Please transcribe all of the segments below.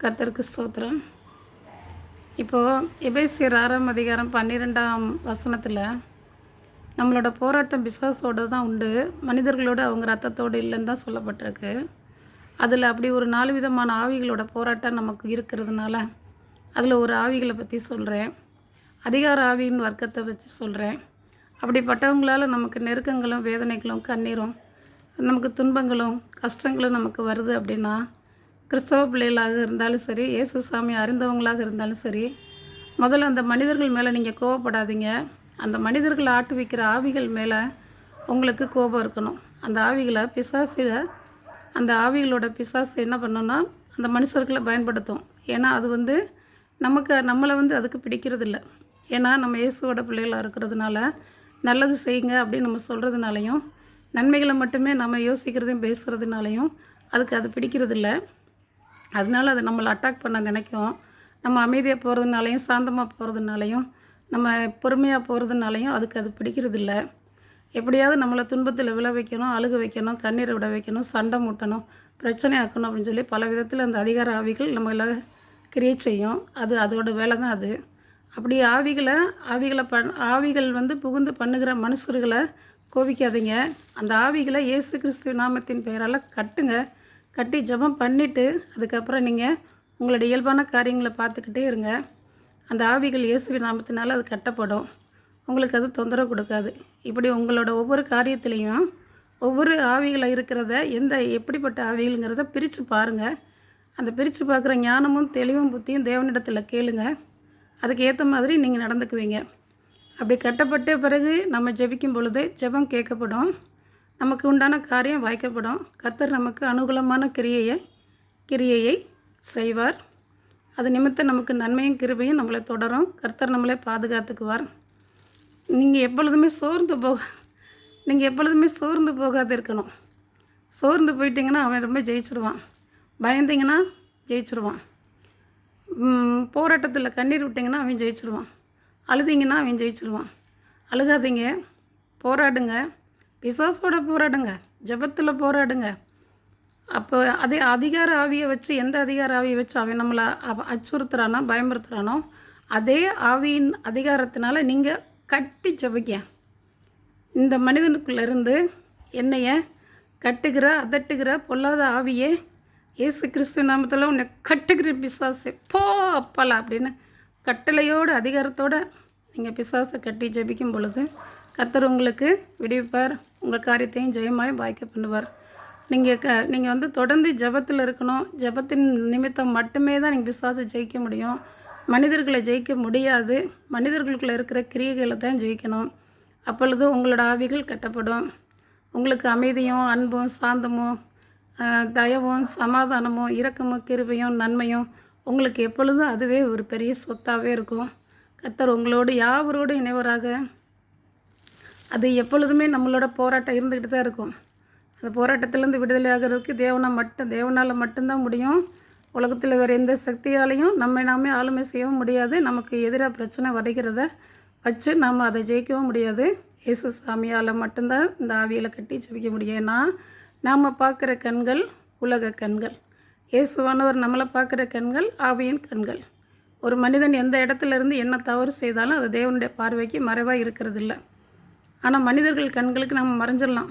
கர்த்தருக்கு ஸ்தோத்திரம். இப்போது எபேசியர் ஆறாம் அதிகாரம் பன்னிரெண்டாம் வசனத்தில் நம்மளோட போராட்டம் பிசாசோடு தான் உண்டு மனிதர்களோடு அவங்க ரத்தத்தோடு இல்லைன்னு தான் சொல்லப்பட்டிருக்கு. அதில் அப்படி ஒரு நாலு விதமான ஆவிகளோட போராட்டம் நமக்கு இருக்கிறதுனால அதில் ஒரு ஆவிகளை பற்றி சொல்கிறேன் அதிகார ஆவியின் வர்க்கத்தை வச்சு சொல்கிறேன் அப்படிப்பட்டவங்களால் நமக்கு நெருக்கங்களும் வேதனைகளும் கண்ணீரும் நமக்கு துன்பங்களும் கஷ்டங்களும் நமக்கு வருது அப்படின்னா கிறிஸ்தவ பிள்ளைகளாக இருந்தாலும் சரி இயேசு சாமி அறிந்தவங்களாக இருந்தாலும் சரி முதல்ல அந்த மனிதர்கள் மேலே நீங்கள் கோவப்படாதீங்க. அந்த மனிதர்கள் ஆட்டு வைக்கிற ஆவிகள் மேலே உங்களுக்கு கோபம் இருக்கணும். அந்த ஆவிகளை பிசாசில் அந்த ஆவிகளோட பிசாசு என்ன பண்ணுன்னா அந்த மனுஷர்களை பயன்படுத்தும். ஏன்னா அது வந்து நமக்கு நம்மளை வந்து அதுக்கு பிடிக்கிறதில்ல. ஏன்னா நம்ம இயேசுவோட பிள்ளைகளாக இருக்கிறதுனால நல்லது செய்யுங்க அப்படின்னு நம்ம சொல்கிறதுனாலையும் நன்மைகளை மட்டுமே நம்ம யோசிக்கிறதையும் பேசுகிறதுனாலையும் அதுக்கு அது பிடிக்கிறதில்ல. அதனால அது நம்மளை அட்டாக் பண்ண நினைக்கும். நம்ம அமைதியாக போகிறதுனாலையும் சாந்தமாக போகிறதுனாலையும் நம்ம பொறுமையாக போகிறதுனாலையும் அதுக்கு அது பிடிக்கிறதில்ல. எப்படியாவது நம்மளை துன்பத்தில் விழ வைக்கணும் அழுக வைக்கணும் கண்ணீரை விட வைக்கணும் சண்டை மூட்டணும் பிரச்சனை ஆக்கணும் அப்படின்னு சொல்லி பல விதத்தில் அந்த அதிகார ஆவிகள் நம்மளை கிரியேட் செய்யும். அது அதோட வேலை தான் அது. அப்படி ஆவிகளை ஆவிகளை பண் ஆவிகள் வந்து புகுந்து பண்ணுகிற மனுஷர்களை கோவிக்காதீங்க. அந்த ஆவிகளை இயேசு கிறிஸ்துவ நாமத்தின் பெயரால் கட்டுங்க. கட்டி ஜெபம் பண்ணிவிட்டு அதுக்கப்புறம் நீங்கள் உங்களோட இயல்பான காரியங்களை பார்த்துக்கிட்டே இருங்க. அந்த ஆவிகள் இயேசுவி நாமத்தினால அது கட்டப்படும். உங்களுக்கு அது தொந்தரவு கொடுக்காது. இப்படி உங்களோட ஒவ்வொரு காரியத்துலேயும் ஒவ்வொரு ஆவிகளை இருக்கிறத எந்த எப்படிப்பட்ட ஆவிகள்ங்கிறத பிரித்து பாருங்கள் அந்த பிரித்து பார்க்குற ஞானமும் தெளிவும் புத்தியும் தேவனிடத்தில் கேளுங்க. அதுக்கு ஏற்ற மாதிரி நீங்கள் நடந்துக்குவீங்க. அப்படி கட்டப்பட்ட பிறகு நம்ம ஜெபிக்கும் பொழுது ஜெபம் கேட்கப்படும். நமக்கு உண்டான காரியம் வாய்க்கப்படும். கர்த்தர் நமக்கு அனுகூலமான கிரியையை கிரியையை செய்வார். அது நிமித்தம் நமக்கு நன்மையும் கிருபையும் நம்மளை தொடரும். கர்த்தர் நம்மளை பாதுகாத்துக்குவார். நீங்கள் எப்பொழுதுமே சோர்ந்து போக நீங்கள் எப்பொழுதுமே சோர்ந்து போகாது இருக்கணும் சோர்ந்து போயிட்டீங்கன்னா அவன் ரொம்ப ஜெயிச்சிருவான். பயந்தீங்கன்னா ஜெயிச்சிருவான். போராட்டத்தில் கண்ணீர் விட்டிங்கன்னா அவன் ஜெயிச்சிருவான். அழுதிங்கன்னா அவன் ஜெயிச்சிருவான். அழுகாதீங்க. போராடுங்க. பிசாசோட போராடுங்க ஜெபத்தில் போராடுங்க. அப்போ அதே அதிகார ஆவியை வச்சு எந்த அதிகார ஆவியை வச்சு அவன் நம்மளை அச்சுறுத்துகிறானோ அச்சுறுத்துறானோ பயமுறுத்துறானோ அதே ஆவியின் அதிகாரத்தினால நீங்கள் கட்டி ஜெபிக்க இந்த மனிதனுக்குள்ளேருந்து என்னைய கட்டுகிற அதட்டுகிற பொல்லாத ஆவியே இயேசு கிறிஸ்து நாமத்தில் உன்னை கட்டுகிற பிசாசு. போ அப்பலா அப்படின்னு கட்டளையோடு அதிகாரத்தோடு நீங்கள் பிசாசை கட்டி ஜபிக்கும் பொழுது கர்த்தர் உங்களுக்கு விடுவிப்பார். உங்கள் காரியத்தையும் ஜெயமாய் வாய்க்க பண்ணுவார். நீங்கள் க நீங்கள் வந்து தொடர்ந்து ஜெபத்தில் இருக்கணும். ஜெபத்தின் நிமித்தம் மட்டுமே தான் நீங்கள் விசுவாசம் ஜெயிக்க முடியும். மனிதர்களை ஜெயிக்க முடியாது. மனிதர்களுக்குள்ளே இருக்கிற கிரியைகளை தான் ஜெயிக்கணும். அப்பொழுது உங்களோட ஆவிகள் கட்டப்படும். உங்களுக்கு அமைதியும் அன்பும் சாந்தமும் தயவும் சமாதானமும் இரக்கமும் கிருபையும் நன்மையும் உங்களுக்கு எப்பொழுதும் அதுவே ஒரு பெரிய சொத்தாகவே இருக்கும். கர்த்தர் உங்களோடு யாவரோடு இணைவராக அது எப்பொழுதுமே நம்மளோட போராட்டம் இருந்துக்கிட்டு தான் இருக்கும். அந்த போராட்டத்திலேருந்து விடுதலை ஆகிறதுக்கு தேவனா மட்டும் தேவனால் மட்டும்தான் முடியும். உலகத்தில் வேறு எந்த சக்தியாலையும் நம்ம நாமே ஆளுமை செய்யவும் முடியாது. நமக்கு எதிராக பிரச்சனை வரைகிறத வச்சு நாம் அதை ஜெயிக்கவும் முடியாது. இயேசு சாமியால் மட்டும்தான் இந்த ஆவியில் கட்டி ஜெபிக்க முடியும். ஏன்னா நாம் பார்க்குற கண்கள் உலக கண்கள். இயேசுவானவர் நம்மளை பார்க்குற கண்கள் ஆவியின் கண்கள். ஒரு மனிதன் எந்த இடத்துல இருந்து என்ன தவறு செய்தாலும் அது தேவனுடைய பார்வைக்கு மறைவாக இருக்கிறதில்ல. ஆனால் மனிதர்கள் கண்களுக்கு நம்ம மறைஞ்சிடலாம்.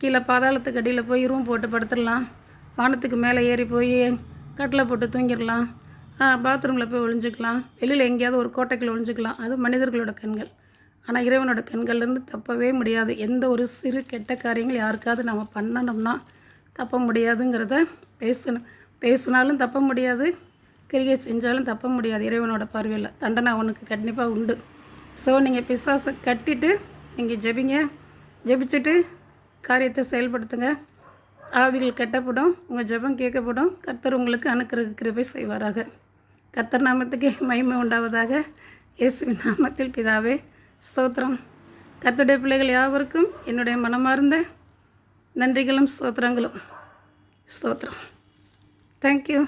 கீழே பாதாளத்துக்கு அடியில் போய் ரூம் போட்டு படுத்துடலாம். வானத்துக்கு மேலே ஏறி போய் கட்டில் போட்டு தூங்கிடலாம். பாத்ரூமில் போய் ஒளிஞ்சுக்கலாம். வெளியில் எங்கேயாவது ஒரு கோட்டைக்குள்ள ஒழிஞ்சுக்கலாம் அது மனிதர்களோட கண்கள். ஆனால் இறைவனோட கண்கள்லேருந்து தப்பவே முடியாது. எந்த ஒரு சிறு கெட்ட காரியங்கள் யாருக்காவது நம்ம பண்ணணும்னா தப்ப முடியாதுங்கிறத பேசணும் பேசினாலும் தப்ப முடியாது. கிரிகை செஞ்சாலும் தப்ப முடியாது. இறைவனோட பார்வையில் தண்டனை அவனுக்கு கண்டிப்பாக உண்டு. ஸோ நீங்கள் பிசாசை கட்டிட்டு நீங்கள் ஜெபிங்க. ஜெபிச்சுட்டு காரியத்தை செயல்படுத்துங்க. ஆவிகள் கட்டப்படும் உங்கள் ஜெபம் கேட்கப்படும். கர்த்தர் உங்களுக்கு அனுக்கிற கிருபை செய்வாராக. கர்த்தர் நாமத்துக்கு மகிமை உண்டாவதாக. இயேசுவின் நாமத்தில் பிதாவே ஸ்தோத்திரம். கர்த்தருடைய பிள்ளைகள் யாவருக்கும் என்னுடைய மனமார்ந்த நன்றிகளும் ஸ்தோத்திரங்களும். ஸ்தோத்திரம். தேங்க்யூ